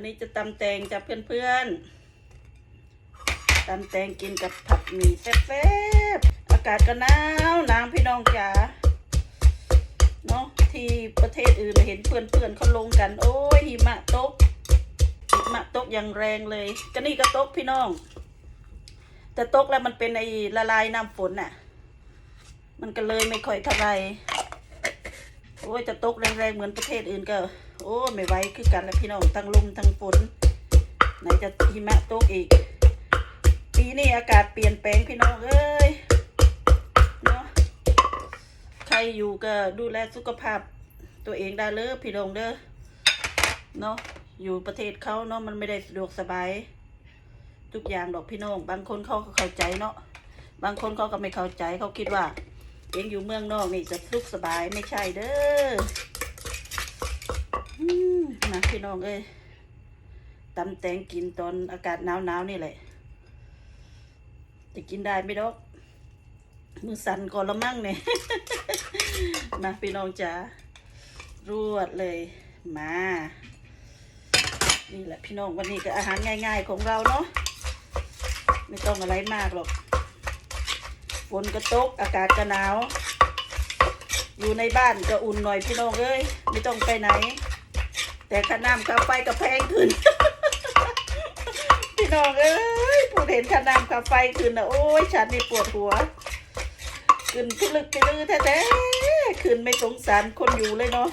วันนี้จะตำแตงจะเพื่อนๆตำแตงกินกับผัดหมี่แซ่บๆอากาศก็หนาวหนาวพี่น้องจ๋าเนาะที่ประเทศอื่นเห็นเพื่อนๆเขาลงกัน โอ้ยหิมะตกหิมะตกอย่างแรงเลยก็นี่ก็ตกพี่น้อง แต่ตกแล้วมันเป็นไอ้ละลายน้ำฝนน่ะ มันก็เลยไม่ค่อยเท่าไหรโอ้ยจะตกแรงๆเหมือนประเทศอื่นก็ โอ้ไม่ไหวคือกันแล้วพี่น้องทั้งลมทั้งฝนไหนจะหิมะตกอีก ปีนี้อากาศเปลี่ยนแปลงพี่น้องเอ้ยเนาะใครอยู่ก็ดูแลสุขภาพ ตัวเองได้เลยพี่น้องเด้อเนาะอยู่ประเทศเขาเนาะมันไม่ได้สะดวกสบาย ทุกอย่างดอกพี่น้อง บางคนเขาก็เข้าใจเนาะบางคนเขาก็ไม่เข้าใจเขาคิดว่า เองอยู่เมืองนอกนี่จะสุขสบายไม่ใช่เด้อ นะพี่น้องเอ้ยตำแตงกินตอนอากาศหนาวหนาวๆนี่แหละ จะกินได้ไหมดอก มือสั่นก่อนละมั่งเนี่ยมาพี่น้องจ๋ารวดเลยมา นี่แหละพี่น้องวันนี้ก็อาหารง่าย ๆ ของเราเนาะไม่ต้องอะไรมากหรอกฝนก็ตกอากาศก็หนาว อยู่ในบ้านก็อุ่นหน่อยพี่น้องเอ้ยไม่ต้องไปไหน แต่ค่าน้ำค่าไฟก็แพงขึ้น พี่น้องเอ้ยผู้เห็นค่าน้ำค่าไฟขึ้นนะโอ้ยฉันนี่ปวดหัว ขึ้นพิลึกพิลือแท้ๆขึ้นไม่สงสารคนอยู่เลยเนาะ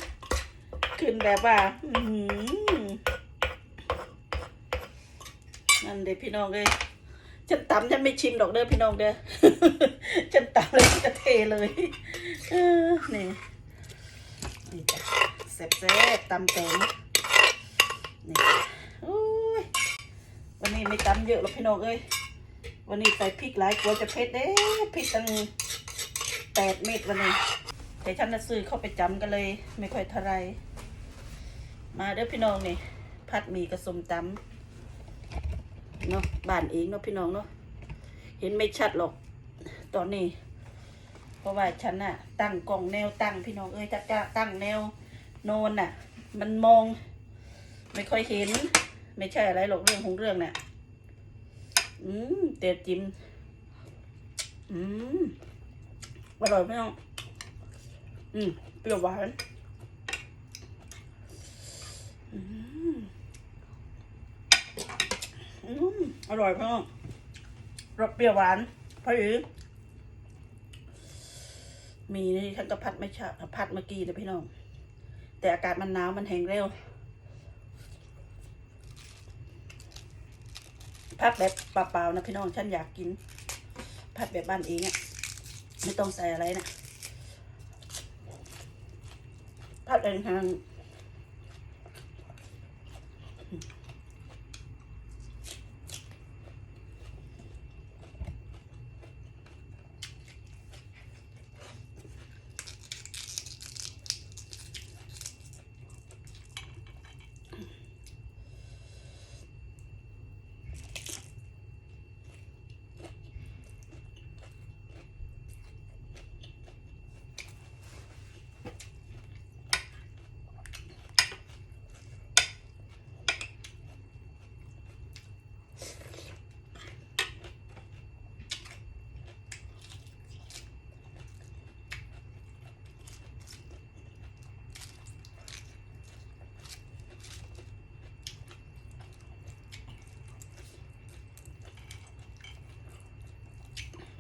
ขึ้นแบบว่าอือหือนั่นเด็พี่น้องเอ้ยฉันตำฉันไม่ชิมดอกเด้อพี่น้องเด้อฉันตำเลยจะเทเลยเออนี่นี่จ้ะแซ่บๆตำแตง นี่วันนี้ไม่ตำเยอะหรอกพี่น้องเอ้ยวันนี้ใส่พริกหลายกลัวจะเผ็ดเด้พริกตั้งแปดเม็ดวันนี้แต่ฉันน่ะซื้อเข้าไปจำกันเลย ไม่ค่อยเท่าไรมาเด้อพี่น้องนี่ผัดหมี่กระสมตำเนาะบ้านเองเนาะพี่น้องเนาะเห็นไม่ชัดหรอก ตอนนี้เพราะว่าฉันน่ะ ตั้งกล่องแนวตั้งพี่น้องเอ้ยจะตั้งแนวโนนน่ะ มันมอง ไม่ค่อยเห็น ไม่ใช่อะไรหรอกเรื่องของเรื่องน่ะอืมเตี๋ยจิ้มอืมอร่อยพี่น้องอืมเปรี้ยวหวานอืมอืมอร่อยพ่อรสเปรี้ยวหวานพอดีมีนี่ฉันก็พัดไม่ชาพัดเมื่อกี้นะพี่น้อง แต่อากาศมันหนาวมันแห้งเร็ว ผัดแบบเปล่าๆนะพี่น้องฉันอยากกินผัดแบบบ้านเองอะไม่ต้องใส่อะไรนะผัดเองทาง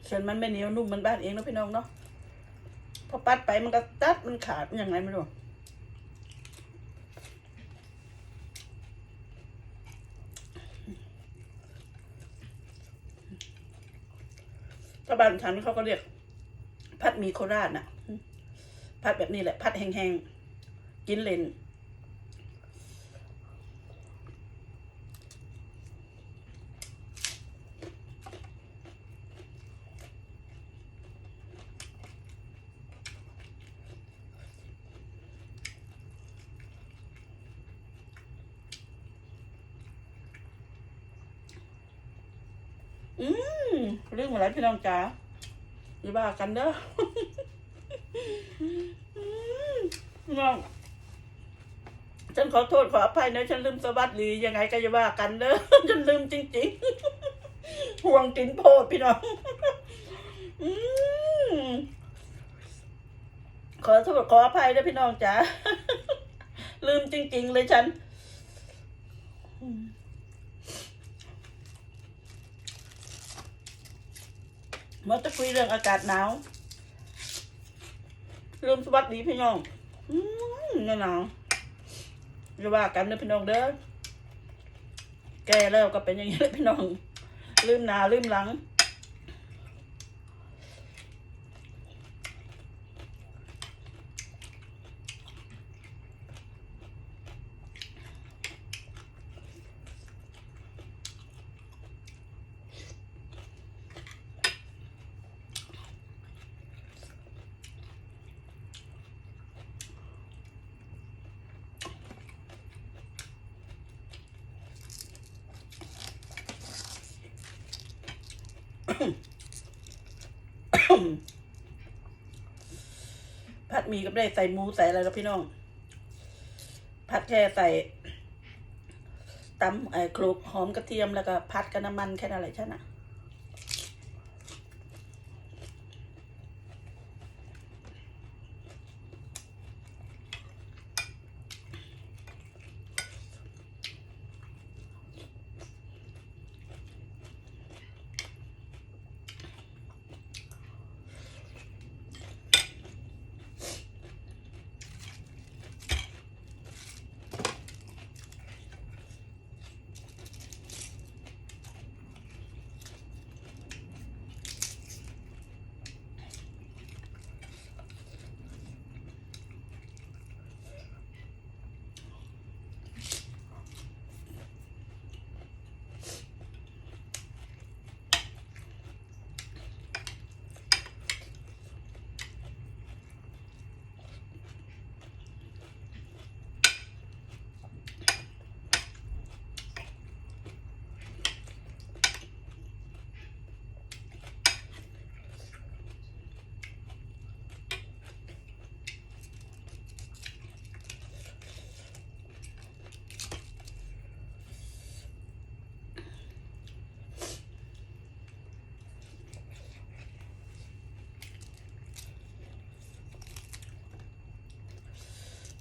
เส้นมันไม่เหนียวนุ่มมันบ้านเองเนาะพี่น้องเนาะพอปัดไปมันก็ตัดมันขาดมันยังไงไม่รู้ถ้าบ้านฉันเขาก็เรียก พัดมีโคราชน่ะ พัดแบบนี้แหละ พัดแห้งๆ กินเลน อืมเรื่องอะไรพี่น้องจ๋าอย่าบ้ากันเด้ออืมพี่น้อง ฉันขอโทษขออภัยนะ ฉันลืมสวัสดียังไงก็จะว่ากันเด้อฉันลืมจริงๆห่วงกินโพดพี่น้องอืมขอโทษขออภัยด้วยพี่น้องจ๋าลืมจริง ๆ เลยฉัน อืมมาจะคุยเรื่องอากาศหนาวลืมสวัสดีพี่น้องอืมหนาวจะว่ากันเด้อพี่น้องเด้อแกแล้วก็เป็นอย่างนี้เลยพี่น้อง ลืมหนาลืมหลัง ผัดหมี่ก็ไม่ได้ใส่หมูใส่อะไรแล้วพี่น้อง ผัดแค่ใส่ตำไอ้โคลกหอมกระเทียมแล้วก็ผัดกับน้ำมันแค่นั้นแหละฉันอะเ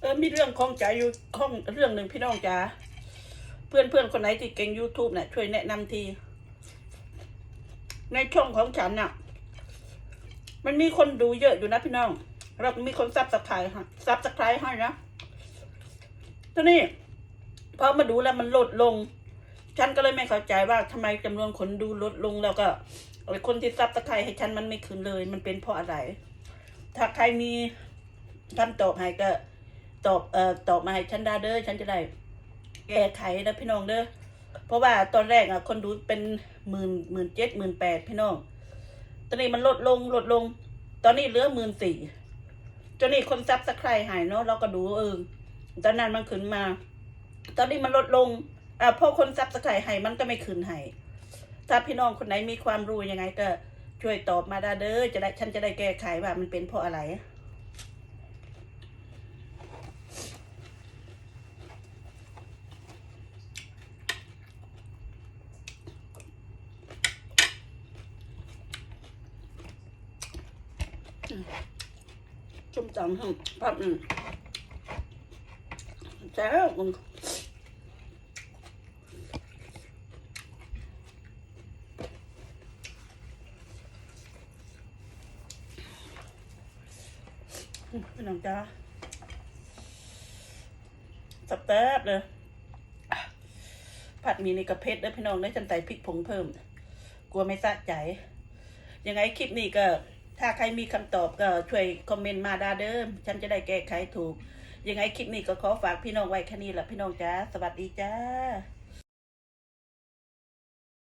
ออมีเรื่องของใจอยู่ข้องเรื่องหนึ่งพี่น้องจ๋าเพื่อนเพื่อนคนไหนที่เก่ง YouTube เนี่ยช่วยแนะนำที ในช่องของฉันน่ะ มันมีคนดูเยอะอยู่นะพี่น้องแล้วก็มีคนซับสไครต์ฮะซับสไครต์ให้นะทีนี้พอมาดูแล้วมันลดลง ฉันก็เลยไม่เข้าใจว่าทำไมจำนวนคนดูลดลงแล้วก็ไอ้คนที่ซับสไครต์ให้ฉันมันไม่ขึ้นเลย มันเป็นเพราะอะไร ถ้าใครมีคำตอบให้ก็ ตอบเอ่อตอบมาให้ฉันได้เด้อฉันจะได้แก้ไขนะพี่น้องเด้อเพราะว่าตอนแรกอะคนดูเป็นหมื่นหมื่นเจ็ดหมื่นแปดพี่น้อง ตอนนี้มันลดลงลดลง ตอนนี้เหลือหมื่นสี่จนนี้คนซับสไครหายเนาะเราก็ดูเออตอนนั้นมันขึ้นมา ตอนนี้มันลดลงอ่าพอคนซับสไครหายมันก็ไม่ขึ้นให้ถ้าพี่น้องคนไหนมีความรู้ยังไงก็ช่วยตอบมาได้เด้อจะได้ฉันจะได้แก้ไขว่ามันเป็นเพราะอะไร ทั้งผัดอืมแซ่บมึงพี่น้องจ้าสับแซ่บเลย ผัดหมีในกระเพชรแล้วพี่น้องได้จันใส่พริกผงเพิ่ม กลัวไม่สะใจ ยังไงคลิปนี้ก็ ถ้าใครมีคำตอบก็ช่วยคอมเมนต์มาด้าเดิม ฉันจะได้แก้ไขถูก ยังไงคลิปนี้ก็ขอฝากพี่น้องไว้แค่นี้แหละพี่น้องจ้า สวัสดีจ้า